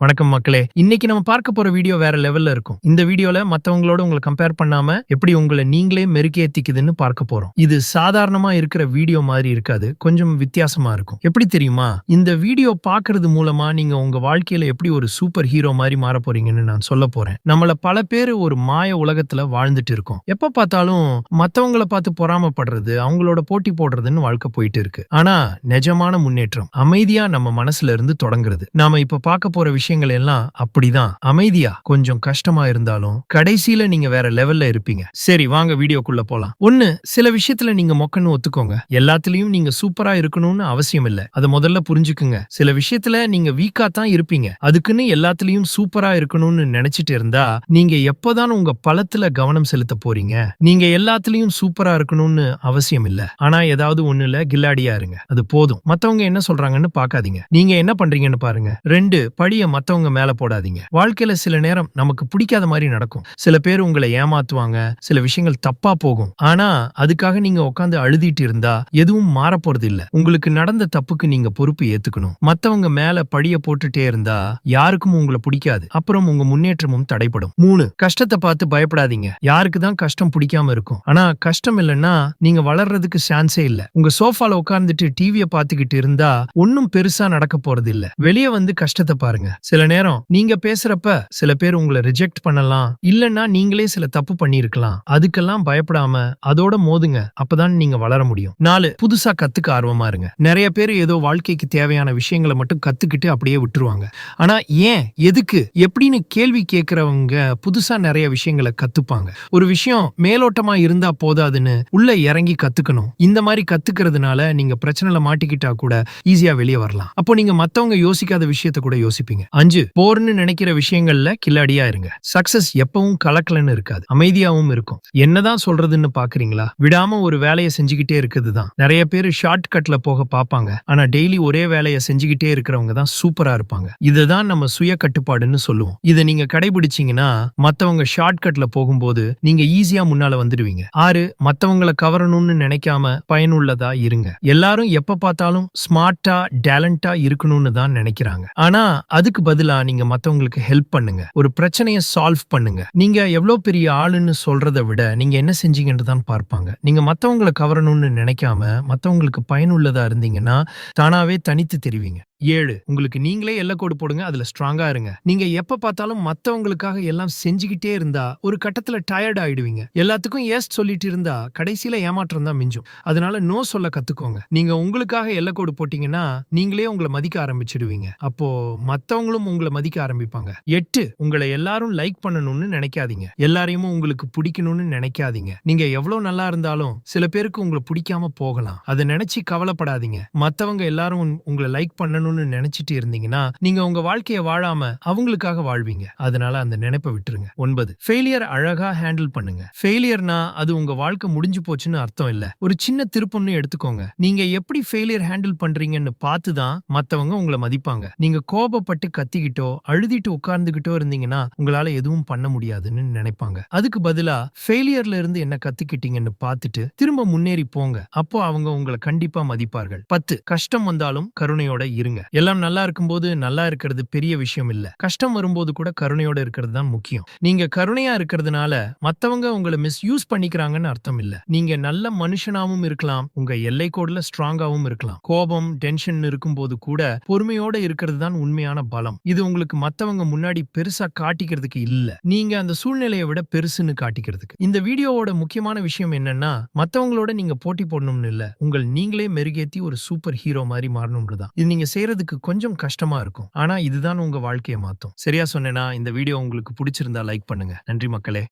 வணக்கம் மக்களே. இன்னைக்கு நம்ம பார்க்க போற வீடியோ வேற லெவல்ல இருக்கும். இந்த வீடியோல மத்தவங்களோட உங்களை கம்பேர் பண்ணாம எப்படி உங்களை நீங்களே மெருக்கேத்திக்குதுன்னு பார்க்க போறோம். இது சாதாரணமா இருக்கிற வீடியோ மாதிரி இருக்காது. கொஞ்சம் வித்தியாசமா இருக்கும். எப்படி தெரியுமா? இந்த வீடியோ பாக்குறது மூலமா நீங்க உங்க வாழ்க்கையில எப்படி ஒரு சூப்பர் ஹீரோ மாதிரி மாற போறீங்கன்னு நான் சொல்ல போறேன். நம்மள பல பேர் ஒரு மாய உலகத்துல வாழ்ந்துட்டு இருக்கோம். எப்ப பார்த்தாலும் மத்தவங்கள பார்த்து பொறாமப்படுறது அவங்களோட போட்டி போடுறதுன்னு வாழ்க்கை போயிட்டு இருக்கு. ஆனா நிஜமான முன்னேற்றம் அமைதியா நம்ம மனசுல இருந்து தொடங்குறது. நாம இப்ப பார்க்க போற விஷயம் விஷயங்கள் எல்லாம் அப்படிதான். அமைதியா கொஞ்சம் கஷ்டமா இருந்தாலும் கடைசியில நீங்க வேற லெவல்ல இருப்பீங்க. சரி வாங்க வீடியோக்குள்ள போலாம். ஒண்ணு சில விஷயத்துல நீங்க மொக்கன்னு ஒத்துக்கோங்க. எல்லாத்துலயும் நீங்க சூப்பரா இருக்கணும்னு அவசியம் இல்ல. அதை முதல்ல புரிஞ்சுக்குங்க. சில விஷயத்துல நீங்க வீக்கா தான் இருப்பீங்க. அதுக்குன்னு எல்லாத்துலயும் சூப்பரா இருக்கணும்னு நினைச்சிட்டு இருந்தா நீங்க எப்பதான் உங்க பலத்துல கவனம் செலுத்த போறீங்க? நீங்க எல்லாத்துலயும் சூப்பரா இருக்கணும்னு அவசியம் இல்ல. ஆனா ஏதாவது ஒண்ணுல கில்லாடியா இருங்க. அது போதும். மத்தவங்க என்ன சொல்றாங்கன்னு பாக்காதீங்க நீங்க என்ன பண்றீங்கன்னு பாருங்க. ரெண்டு படிய மத்தவங்க மேல போடாதீங்க. வாழ்க்கையில சில நேரம் நமக்கு பிடிக்காத மாதிரி நடக்கும். சில பேர் உங்களை ஏமாத்துவாங்க. சில விஷயங்கள் தப்பா போகும். ஆனா அதுக்காக நீங்க உட்காந்து அழுதிட்டு இருந்தா எதுவும் மாற போறது இல்ல. உங்களுக்கு நடந்த தப்புக்கு நீங்க பொறுப்பு ஏத்துக்கணும். மத்தவங்க மேல படிய போட்டுட்டே இருந்தா யாருக்கும் உங்களை பிடிக்காது. அப்புறம் உங்க முன்னேற்றமும் தடைப்படும் மூணு கஷ்டத்தை பார்த்து பயப்படாதீங்க. யாருக்கு தான் கஷ்டம் பிடிக்காம இருக்கும். ஆனா கஷ்டம் இல்லைன்னா நீங்க வளர்றதுக்கு சான்ஸே இல்ல. உங்க சோஃபால உட்கார்ந்துட்டு டிவியை பாத்துக்கிட்டு இருந்தா ஒன்னும் பெருசா நடக்க போறது இல்ல. வெளியே வந்து கஷ்டத்தை பாருங்க. சில நேரம் நீங்க பேசுறப்ப சில பேர் உங்களை ரிஜெக்ட் பண்ணலாம் இல்லைன்னா நீங்களே சில தப்பு பண்ணிருக்கலாம் அதுக்கெல்லாம் பயப்படாம அதோட மோதுங்க. அப்பதான் நீங்க வளர முடியும். நாலு புதுசா கத்துக்க ஆர்வமா இருங்க. நிறைய பேர் ஏதோ வாழ்க்கைக்கு தேவையான விஷயங்களை மட்டும் கத்துக்கிட்டு அப்படியே விட்டுருவாங்க. ஆனா ஏன் எதுக்கு எப்படின்னு கேள்வி கேட்கறவங்க புதுசா நிறைய விஷயங்களை கத்துப்பாங்க. ஒரு விஷயம் மேலோட்டமா இருந்தா போதாதுன்னு உள்ள இறங்கி கத்துக்கணும். இந்த மாதிரி கத்துக்கிறதுனால நீங்க பிரச்சனைல மாட்டிக்கிட்டா கூட ஈஸியா வெளியே வரலாம். அப்போ நீங்க மத்தவங்க யோசிக்காத விஷயத்த கூட யோசிப்பீங்க. அஞ்சு போர்னு நினைக்கிற விஷயங்கள்ல கில்லாடியா இருங்க. சக்சஸ் எப்பவும் கலக்கலன்னு இருக்காது. அமைதியாவும் இருக்கும். என்னதான் சொல்றதுன்னு பாக்குறீங்களா? விடாம ஒரு வேலையை செஞ்சுக்கிட்டே இருக்குது தான். நிறைய பேர் ஷார்ட் கட்ல போக பார்ப்பாங்க ஆனா டெய்லி ஒரே வேலையை செஞ்சுக்கிட்டே இருக்கிறவங்க தான் சூப்பரா இருப்பாங்க. இதுதான் நம்ம சுய கட்டுப்பாடுன்னு சொல்லுவோம். இதை நீங்க கடைபிடிச்சீங்கன்னா மத்தவங்க ஷார்ட் கட்ல போகும்போது நீங்க ஈஸியா முன்னால வந்துடுவீங்க. ஆறு மத்தவங்களை கவரணும்னு நினைக்காம பயனுள்ளதா இருங்க. எல்லாரும் எப்ப பார்த்தாலும் ஸ்மார்ட்டா டேலண்டா இருக்கணும்னு தான் நினைக்கிறாங்க. ஆனா அதுக்கு பதிலா நீங்க மத்தவங்களுக்கு ஹெல்ப் பண்ணுங்க. ஒரு பிரச்சனையை சால்வ் பண்ணுங்க. நீங்க எவ்வளவு பெரிய ஆளுன்னு சொல்றதை விட நீங்க என்ன செஞ்சீங்கன்னு தான் பார்ப்பாங்க. நீங்க மத்தவங்களை கவரணும்னு நினைக்காம மத்தவங்களுக்கு பயனுள்ளதா இருந்தீங்கன்னா தானாவே தனித்து தெரிவிங்க. ஏழு. உங்களுக்கு நீங்களே எல்லக்கோடு போடுங்க அதுல ஸ்ட்ராங்கா இருங்க. நீங்க எப்ப பார்த்தாலும் மத்தவங்களுக்காக எல்லாம் செஞ்சுக்கிட்டே இருந்தா ஒரு கட்டத்துல டயர்ட் ஆயிடுவீங்க. எல்லாத்துக்கும் எஸ் சொல்லிட்டு இருந்தா கடைசியில ஏமாற்றம் தான் மிஞ்சும். அதனால நோ சொல்ல கத்துக்கோங்க. நீங்க உங்களுக்காக எல்லக்கோடு போட்டீங்கன்னா நீங்களே உங்களை மதிக்க ஆரம்பிச்சிடுவீங்க. அப்போ மத்தவங்களும் உங்களை மதிக்க ஆரம்பிப்பாங்க. எட்டு உங்களை எல்லாரும் லைக் பண்ணணும்னு நினைக்காதீங்க. எல்லாரையும் உங்களுக்கு பிடிக்கணும்னு நினைக்காதீங்க. நீங்க எவ்வளவு நல்லா இருந்தாலும் சில பேருக்கு உங்களை பிடிக்காம போகலாம். அதை நினைச்சு கவலைப்படாதீங்க. மத்தவங்க எல்லாரும் உங்களை லைக் பண்ணணும் பண்ணணும்னு நினைச்சிட்டு இருந்தீங்கன்னா நீங்க உங்க வாழ்க்கையை வாழாம அவங்களுக்காக வாழ்வீங்க. அதனால அந்த நினைப்பை விட்டுருங்க. ஒன்பது ஃபெயிலியர் அழகா ஹேண்டில் பண்ணுங்க. ஃபெயிலியர்னா அது உங்க வாழ்க்கை முடிஞ்சு போச்சுன்னு அர்த்தம் இல்ல. ஒரு சின்ன திருப்பம்னு எடுத்துக்கோங்க. நீங்க எப்படி ஃபெயிலியர் ஹேண்டில் பண்றீங்கன்னு பார்த்து தான் மத்தவங்க உங்களை மதிப்பாங்க. நீங்க கோபப்பட்டு கத்திக்கிட்டோ அழுதிட்டு உட்கார்ந்துகிட்டோ இருந்தீங்கன்னா உங்களால எதுவும் பண்ண முடியாதுன்னு நினைப்பாங்க. அதுக்கு பதிலா ஃபெயிலியர்ல இருந்து என்ன கத்துக்கிட்டீங்கன்னு பார்த்துட்டு திரும்ப முன்னேறி போங்க. அப்போ அவங்க உங்களை கண்டிப்பா மதிப்பார்கள். பத்து கஷ்டம் வந்தாலும் கருணையோட இருங்க. எல்லாம் நல்லா இருக்கும்போது நல்லா இருக்கிறது பெரிய விஷயம் இல்ல. கஷ்டம் வரும்போது கூட கருணையோட இருக்கிறது தான் முக்கியம். நீங்க கருணையா இருக்கிறதுனால மத்தவங்க உங்களை மிஸ்யூஸ் பண்ணிக்கிறாங்கன்னு அர்த்தம் இல்ல. நீங்க நல்ல மனுஷனாவும் இருக்கலாம். உங்க எல்லை கோடுல ஸ்ட்ராங்காவும் இருக்கலாம். கோபம் டென்ஷன் இருக்கும்போது கூட பொறுமையோட இருக்கிறது தான் உண்மையான பலம். இது உங்களுக்கு மத்தவங்க முன்னாடி பெருசா காட்டிக்கிறதுக்கு இல்ல. நீங்க அந்த சூழ்நிலையை விட பெருசுன்னு காட்டிக்கிறதுக்கு. இந்த வீடியோவோட முக்கியமான விஷயம் என்னன்னா மத்தவங்களோட நீங்க போட்டி போடணும்னு இல்ல. உங்கள் நீங்களே மெருகேத்தி ஒரு சூப்பர் ஹீரோ மாதிரி மாறணும்னு தான். இது நீங்க செய்யறதுக்கு கொஞ்சம் கஷ்டமா இருக்கும். ஆனா இதுதான் உங்க வாழ்க்கையை மாத்தும். சரியா சொன்னேனா இந்த வீடியோ உங்களுக்கு பிடிச்சிருந்தா லைக் பண்ணுங்க. நன்றி மக்களே.